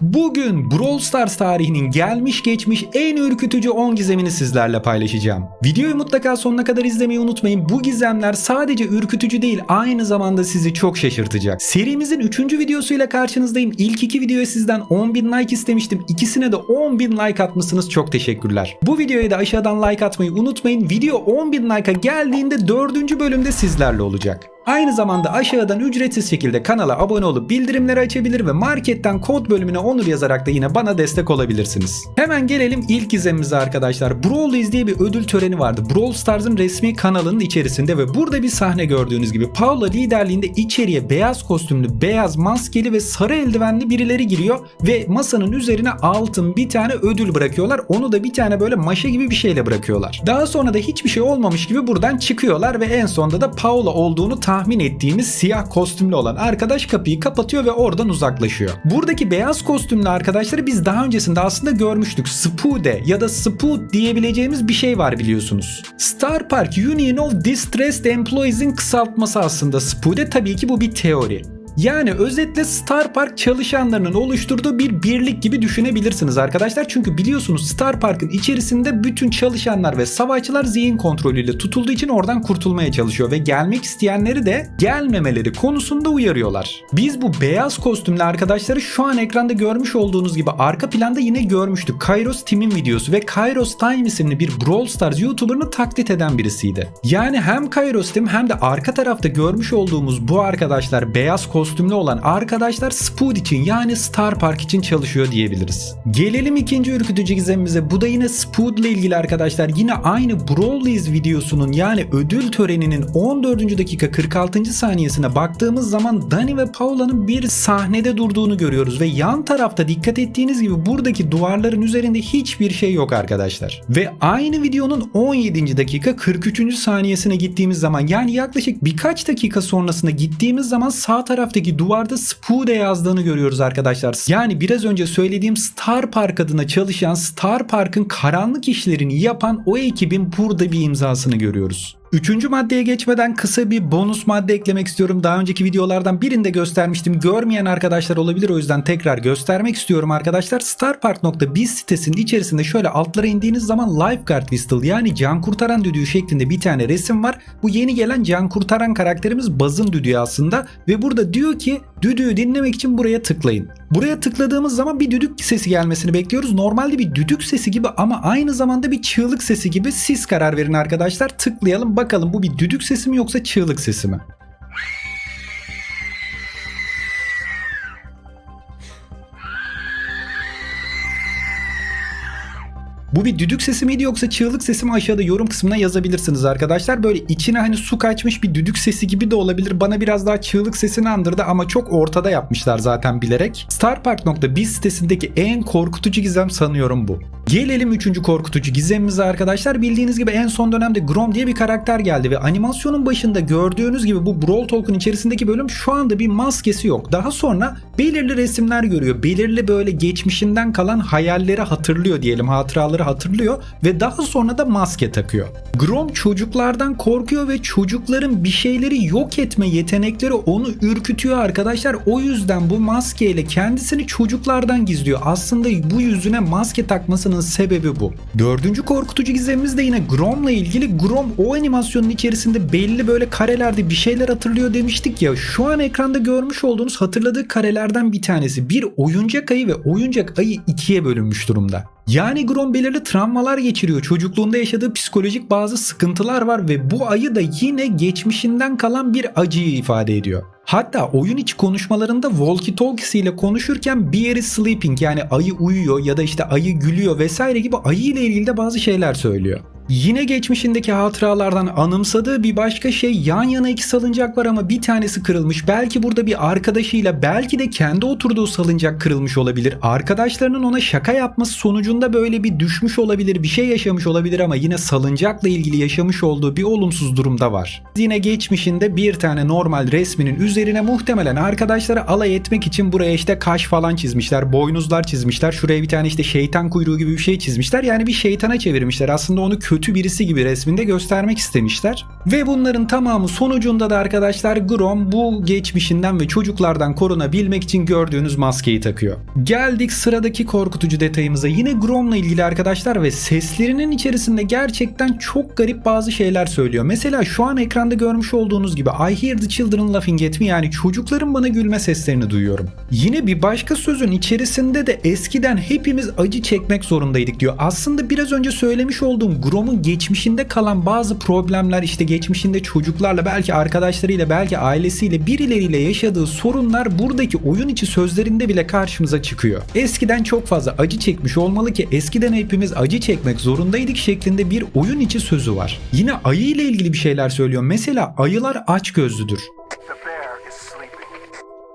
Bugün Brawl Stars tarihinin gelmiş geçmiş en ürkütücü 10 gizemini sizlerle paylaşacağım. Videoyu mutlaka sonuna kadar izlemeyi unutmayın. Bu gizemler sadece ürkütücü değil aynı zamanda sizi çok şaşırtacak. Serimizin 3. videosuyla karşınızdayım. İlk iki videoya sizden 10.000 like istemiştim. İkisine de 10.000 like atmışsınız. Çok teşekkürler. Bu videoya da aşağıdan like atmayı unutmayın. Video 10.000 like'a geldiğinde 4. bölümde sizlerle olacak. Aynı zamanda aşağıdan ücretsiz şekilde kanala abone olup bildirimleri açabilir ve marketten kod bölümüne onur yazarak da yine bana destek olabilirsiniz. Hemen gelelim ilk gizemimize arkadaşlar. Brawlies diye bir ödül töreni vardı. Brawl Stars'ın resmi kanalının içerisinde ve burada bir sahne gördüğünüz gibi Paula liderliğinde içeriye beyaz kostümlü, beyaz maskeli ve sarı eldivenli birileri giriyor ve masanın üzerine altın bir tane ödül bırakıyorlar. Onu da bir tane böyle maşa gibi bir şeyle bırakıyorlar. Daha sonra da hiçbir şey olmamış gibi buradan çıkıyorlar ve en sonunda da Paula olduğunu tahmin ettiğimiz siyah kostümlü olan arkadaş kapıyı kapatıyor ve oradan uzaklaşıyor. Buradaki beyaz kostümlü arkadaşları biz daha öncesinde aslında görmüştük. Spude ya da Spud diyebileceğimiz bir şey var biliyorsunuz. Star Park Union of Distressed Employees'in kısaltması aslında Spude tabii ki bu bir teori. Yani özetle Star Park çalışanlarının oluşturduğu bir birlik gibi düşünebilirsiniz arkadaşlar. Çünkü biliyorsunuz Star Park'ın içerisinde bütün çalışanlar ve savaşçılar zihin kontrolüyle tutulduğu için oradan kurtulmaya çalışıyor ve gelmek isteyenleri de gelmemeleri konusunda uyarıyorlar. Biz bu beyaz kostümlü arkadaşları şu an ekranda görmüş olduğunuz gibi arka planda yine görmüştük. Kairos Tim'in videosu ve Kairos Time isimli bir Brawl Stars YouTuber'ını taklit eden birisiydi. Yani hem Kairos Tim hem de arka tarafta görmüş olduğumuz bu arkadaşlar beyaz kostümlü olan arkadaşlar Spud için yani Star Park için çalışıyor diyebiliriz. Gelelim ikinci ürkütücü gizemimize. Bu da yine Spud ile ilgili arkadaşlar. Yine aynı Brawlies videosunun yani ödül töreninin 14. dakika 46. saniyesine baktığımız zaman Dani ve Paula'nın bir sahnede durduğunu görüyoruz ve yan tarafta dikkat ettiğiniz gibi buradaki duvarların üzerinde hiçbir şey yok arkadaşlar. Ve aynı videonun 17. dakika 43. saniyesine gittiğimiz zaman yani yaklaşık birkaç dakika sonrasında gittiğimiz zaman sağ taraftaki duvarda Spude yazdığını görüyoruz arkadaşlar. Yani biraz önce söylediğim Star Park adına çalışan Star Park'ın karanlık işlerini yapan o ekibin burada bir imzasını görüyoruz. Üçüncü maddeye geçmeden kısa bir bonus madde eklemek istiyorum. Daha önceki videolardan birinde göstermiştim. Görmeyen arkadaşlar olabilir o yüzden tekrar göstermek istiyorum arkadaşlar. Starpark.biz sitesinin içerisinde şöyle altlara indiğiniz zaman Lifeguard Whistle yani can kurtaran düdüğü şeklinde bir tane resim var. Bu yeni gelen can kurtaran karakterimiz Baz'ın düdüğü aslında ve burada diyor ki düdüğü dinlemek için buraya tıklayın. Buraya tıkladığımız zaman bir düdük sesi gelmesini bekliyoruz. Normalde bir düdük sesi gibi ama aynı zamanda bir çığlık sesi gibi siz karar verin arkadaşlar. Tıklayalım bakalım bu bir düdük sesi mi yoksa çığlık sesi mi? Bu bir düdük sesi miydi yoksa çığlık sesi mi aşağıda yorum kısmına yazabilirsiniz arkadaşlar. Böyle içine hani su kaçmış bir düdük sesi gibi de olabilir. Bana biraz daha çığlık sesini andırdı ama çok ortada yapmışlar zaten bilerek. Starpark.biz sitesindeki en korkutucu gizem sanıyorum bu. Gelelim 3. korkutucu gizemimize arkadaşlar. Bildiğiniz gibi en son dönemde Grom diye bir karakter geldi ve animasyonun başında gördüğünüz gibi bu Brawl Talk'un içerisindeki bölüm şu anda bir maskesi yok. Daha sonra belirli resimler görüyor. Belirli böyle geçmişinden kalan hayalleri hatırlıyor diyelim. Hatıraları hatırlıyor ve daha sonra da maske takıyor. Grom çocuklardan korkuyor ve çocukların bir şeyleri yok etme yetenekleri onu ürkütüyor arkadaşlar. O yüzden bu maskeyle kendisini çocuklardan gizliyor. Aslında bu yüzüne maske takmasının sebebi bu. Dördüncü korkutucu gizemimiz de yine Grom'la ilgili. Grom o animasyonun içerisinde belli böyle karelerde bir şeyler hatırlıyor demiştik ya. Şu an ekranda görmüş olduğunuz hatırladığı karelerden bir tanesi. Bir oyuncak ayı ve oyuncak ayı ikiye bölünmüş durumda. Yani Grom belirli travmalar geçiriyor. Çocukluğunda yaşadığı psikolojik bazı sıkıntılar var ve bu ayı da yine geçmişinden kalan bir acıyı ifade ediyor. Hatta oyun içi konuşmalarında walkie talkiesiyle konuşurken bir yeri sleeping yani ayı uyuyor ya da işte ayı gülüyor vesaire gibi ayı ile ilgili de bazı şeyler söylüyor. Yine geçmişindeki hatıralardan anımsadığı bir başka şey yan yana iki salıncak var ama bir tanesi kırılmış. Belki burada bir arkadaşıyla belki de kendi oturduğu salıncak kırılmış olabilir. Arkadaşlarının ona şaka yapması sonucunda böyle bir düşmüş olabilir, bir şey yaşamış olabilir ama yine salıncakla ilgili yaşamış olduğu bir olumsuz durumda var. Yine geçmişinde bir tane normal resminin üzerine muhtemelen arkadaşları alay etmek için buraya işte kaş falan çizmişler, boynuzlar çizmişler. Şuraya bir tane işte şeytan kuyruğu gibi bir şey çizmişler. Yani bir şeytana çevirmişler. Aslında onu kötü kötü birisi gibi resminde göstermek istemişler. Ve bunların tamamı sonucunda da arkadaşlar Grom bu geçmişinden ve çocuklardan korunabilmek için gördüğünüz maskeyi takıyor. Geldik sıradaki korkutucu detayımıza. Yine Grom'la ilgili arkadaşlar ve seslerinin içerisinde gerçekten çok garip bazı şeyler söylüyor. Mesela şu an ekranda görmüş olduğunuz gibi I hear the children laughing at me yani çocukların bana gülme seslerini duyuyorum. Yine bir başka sözün içerisinde de eskiden hepimiz acı çekmek zorundaydık diyor. Aslında biraz önce söylemiş olduğum Grom'un geçmişinde kalan bazı problemler işte geçmişinde çocuklarla belki arkadaşlarıyla belki ailesiyle birileriyle yaşadığı sorunlar buradaki oyun içi sözlerinde bile karşımıza çıkıyor. Eskiden çok fazla acı çekmiş olmalı ki eskiden hepimiz acı çekmek zorundaydık şeklinde bir oyun içi sözü var. Yine ayı ile ilgili bir şeyler söylüyor. Mesela ayılar aç gözlüdür.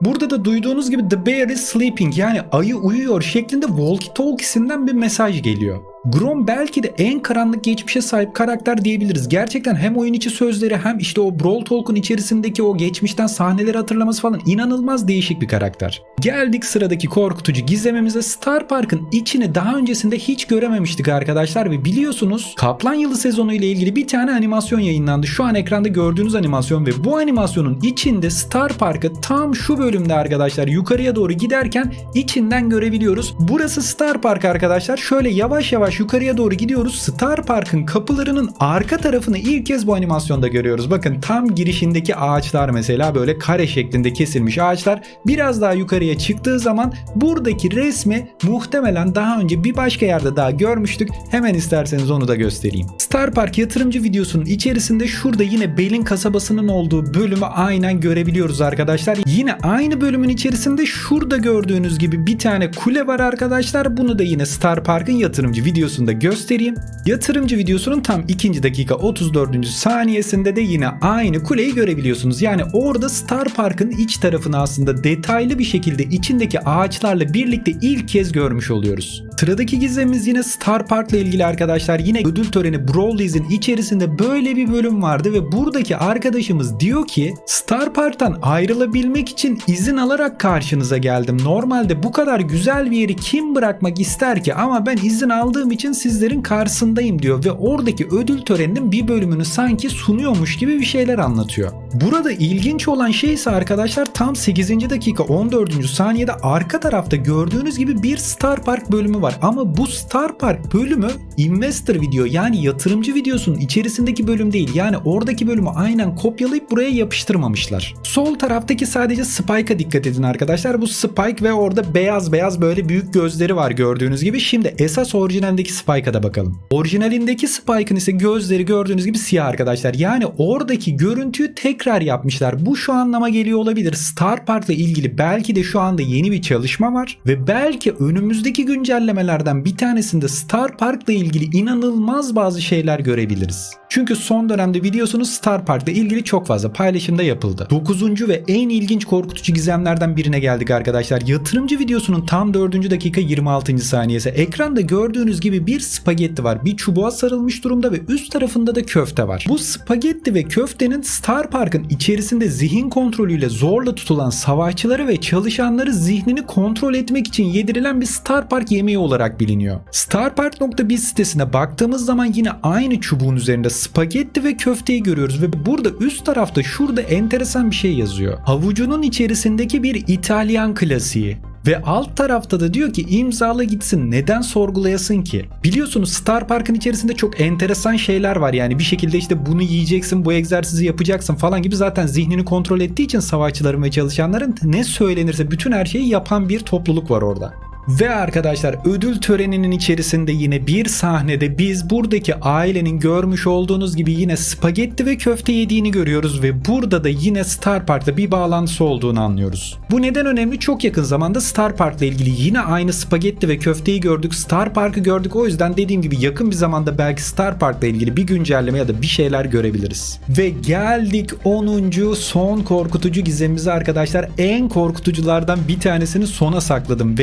Burada da duyduğunuz gibi The Bear is Sleeping yani ayı uyuyor şeklinde walkie talkiesinden bir mesaj geliyor. Grom belki de en karanlık geçmişe sahip karakter diyebiliriz. Gerçekten hem oyun içi sözleri hem işte o Brawl Talk'un içerisindeki o geçmişten sahneleri hatırlaması falan inanılmaz değişik bir karakter. Geldik sıradaki korkutucu gizemimize Star Park'ın içini daha öncesinde hiç görememiştik arkadaşlar ve biliyorsunuz Kaplan Yılı sezonu ile ilgili bir tane animasyon yayınlandı. Şu an ekranda gördüğünüz animasyon ve bu animasyonun içinde Star Park'ı tam şu bölümde arkadaşlar yukarıya doğru giderken içinden görebiliyoruz. Burası Star Park arkadaşlar. Şöyle yavaş yavaş yukarıya doğru gidiyoruz. Star Park'ın kapılarının arka tarafını ilk kez bu animasyonda görüyoruz. Bakın tam girişindeki ağaçlar mesela böyle kare şeklinde kesilmiş ağaçlar. Biraz daha yukarıya çıktığı zaman buradaki resmi muhtemelen daha önce bir başka yerde daha görmüştük. Hemen isterseniz onu da göstereyim. Star Park yatırımcı videosunun içerisinde şurada yine Belin kasabasının olduğu bölümü aynen görebiliyoruz arkadaşlar. Yine aynı bölümün içerisinde şurada gördüğünüz gibi bir tane kule var arkadaşlar. Bunu da yine Star Park'ın yatırımcı videosunda göstereyim. Yatırımcı videosunun tam 2. dakika 34. saniyesinde de yine aynı kuleyi görebiliyorsunuz. Yani orada Star Park'ın iç tarafını aslında detaylı bir şekilde içindeki ağaçlarla birlikte ilk kez görmüş oluyoruz. Sıradaki gizemimiz yine Star Park'la ilgili arkadaşlar. Yine ödül töreni Brawlies'in içerisinde böyle bir bölüm vardı ve buradaki arkadaşımız diyor ki Star Park'tan ayrılabilmek için izin alarak karşınıza geldim. Normalde bu kadar güzel bir yeri kim bırakmak ister ki ama ben izin aldığım için sizlerin karşısındayım diyor ve oradaki ödül töreninin bir bölümünü sanki sunuyormuş gibi bir şeyler anlatıyor. Burada ilginç olan şey ise arkadaşlar tam 8. dakika 14. saniyede arka tarafta gördüğünüz gibi bir Star Park bölümü var ama bu Star Park bölümü investor video yani yatırımcı videosunun içerisindeki bölüm değil. Yani oradaki bölümü aynen kopyalayıp buraya yapıştırmamışlar. Sol taraftaki sadece Spike'a dikkat edin arkadaşlar. Bu Spike ve orada beyaz beyaz böyle büyük gözleri var gördüğünüz gibi. Şimdi esas orijinaldeki Spike'a da bakalım. Orijinalindeki Spike'ın ise gözleri gördüğünüz gibi siyah arkadaşlar. Yani oradaki görüntüyü tekrar yapmışlar. Bu şu anlama geliyor olabilir. Star Park'la ilgili belki de şu anda yeni bir çalışma var ve belki önümüzdeki güncellemelerden bir tanesinde Star Park'la ilgili inanılmaz bazı şeyler görebiliriz. Çünkü son dönemde biliyorsunuz Star Park'la ilgili çok fazla paylaşımda yapıldı. 9. ve en ilginç korkutucu gizemlerden birine geldik arkadaşlar. Yatırımcı videosunun tam 4. dakika 26. saniyesi. Ekranda gördüğünüz gibi bir spagetti var. Bir çubuğa sarılmış durumda ve üst tarafında da köfte var. Bu spagetti ve köftenin Star Park'ın içerisinde zihin kontrolüyle zorla tutulan savaşçıları ve çalışanları zihnini kontrol etmek için yedirilen bir Star Park yemeği olarak biliniyor. Starpark.biz sitesine baktığımız zaman yine aynı çubuğun üzerinde spagetti ve köfteyi görüyoruz ve burada üst tarafta şurada enteresan bir şey yazıyor. Havucunun içerisindeki bir İtalyan klasiği. Ve alt tarafta da diyor ki imzala gitsin neden sorgulayasın ki? Biliyorsunuz Star Park'ın içerisinde çok enteresan şeyler var yani bir şekilde işte bunu yiyeceksin bu egzersizi yapacaksın falan gibi zaten zihnini kontrol ettiği için savaşçıların ve çalışanların ne söylenirse bütün her şeyi yapan bir topluluk var orada. Ve arkadaşlar ödül töreninin içerisinde yine bir sahnede biz buradaki ailenin görmüş olduğunuz gibi yine spagetti ve köfte yediğini görüyoruz ve burada da yine Star Park'ta bir bağlantısı olduğunu anlıyoruz. Bu neden önemli? Çok yakın zamanda Star Park'la ilgili yine aynı spagetti ve köfteyi gördük. Star Park'ı gördük. O yüzden dediğim gibi yakın bir zamanda belki Star Park'la ilgili bir güncelleme ya da bir şeyler görebiliriz. Ve geldik 10. son korkutucu gizemimize arkadaşlar. En korkutuculardan bir tanesini sona sakladım.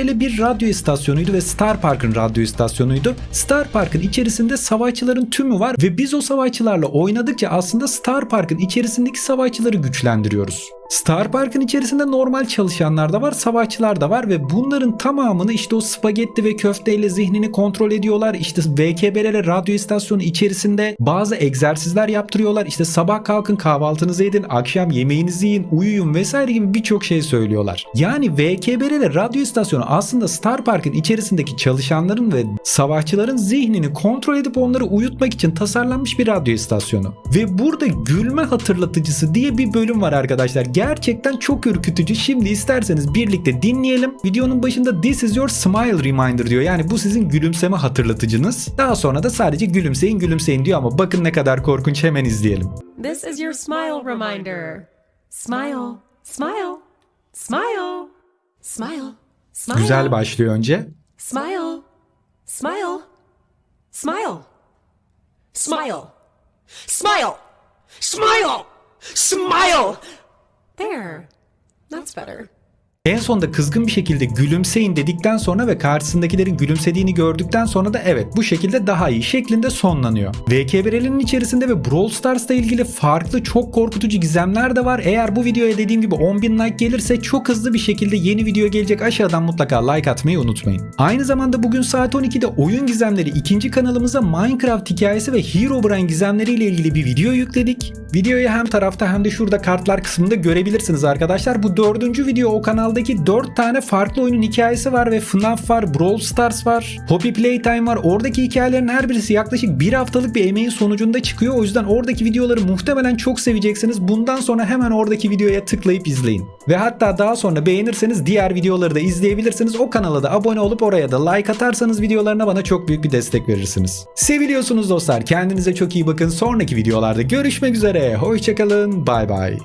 VKBR'li bir radyo istasyonuydu ve Star Park'ın radyo istasyonuydu. Star Park'ın içerisinde savaşçıların tümü var ve biz o savaşçılarla oynadıkça aslında Star Park'ın içerisindeki savaşçıları güçlendiriyoruz. Star Park'ın içerisinde normal çalışanlar da var, savaşçılar da var ve bunların tamamını işte o spagetti ve köfteyle zihnini kontrol ediyorlar. İşte VKB'lere radyo istasyonu içerisinde bazı egzersizler yaptırıyorlar. İşte sabah kalkın kahvaltınızı edin, akşam yemeğinizi yiyin, uyuyun vesaire gibi birçok şey söylüyorlar. Yani VKB'lere radyo istasyonu aslında Star Park'ın içerisindeki çalışanların ve savaşçıların zihnini kontrol edip onları uyutmak için tasarlanmış bir radyo istasyonu. Ve burada gülme hatırlatıcısı diye bir bölüm var arkadaşlar. Gerçekten çok ürkütücü. Şimdi isterseniz birlikte dinleyelim. Videonun başında This is your smile reminder diyor. Yani bu sizin gülümseme hatırlatıcınız. Daha sonra da sadece gülümseyin gülümseyin diyor ama bakın ne kadar korkunç hemen izleyelim. This is your smile reminder. Smile, smile, smile, smile, smile. Güzel başlıyor önce. Smile, smile, smile, smile, smile, smile, smile. There. That's better. En sonunda kızgın bir şekilde gülümseyin dedikten sonra ve karşısındakilerin gülümsediğini gördükten sonra da evet bu şekilde daha iyi şeklinde sonlanıyor. VKBR'nin içerisinde ve Brawl Stars'la ilgili farklı çok korkutucu gizemler de var. Eğer bu videoya dediğim gibi 10.000 like gelirse çok hızlı bir şekilde yeni video gelecek aşağıdan mutlaka like atmayı unutmayın. Aynı zamanda bugün saat 12'de oyun gizemleri ikinci kanalımıza Minecraft hikayesi ve Herobrine gizemleriyle ilgili bir video yükledik. Videoyu hem tarafta hem de şurada kartlar kısmında görebilirsiniz arkadaşlar. Bu dördüncü video o kanaldaki 4 tane farklı oyunun hikayesi var ve FNAF var, Brawl Stars var, Poppy Playtime var. Oradaki hikayelerin her birisi yaklaşık bir haftalık bir emeğin sonucunda çıkıyor. O yüzden oradaki videoları muhtemelen çok seveceksiniz. Bundan sonra hemen oradaki videoya tıklayıp izleyin. Ve hatta daha sonra beğenirseniz diğer videoları da izleyebilirsiniz. O kanala da abone olup oraya da like atarsanız videolarına bana çok büyük bir destek verirsiniz. Seviliyorsunuz dostlar. Kendinize çok iyi bakın. Sonraki videolarda görüşmek üzere. Hoşçakalın. Bay bay.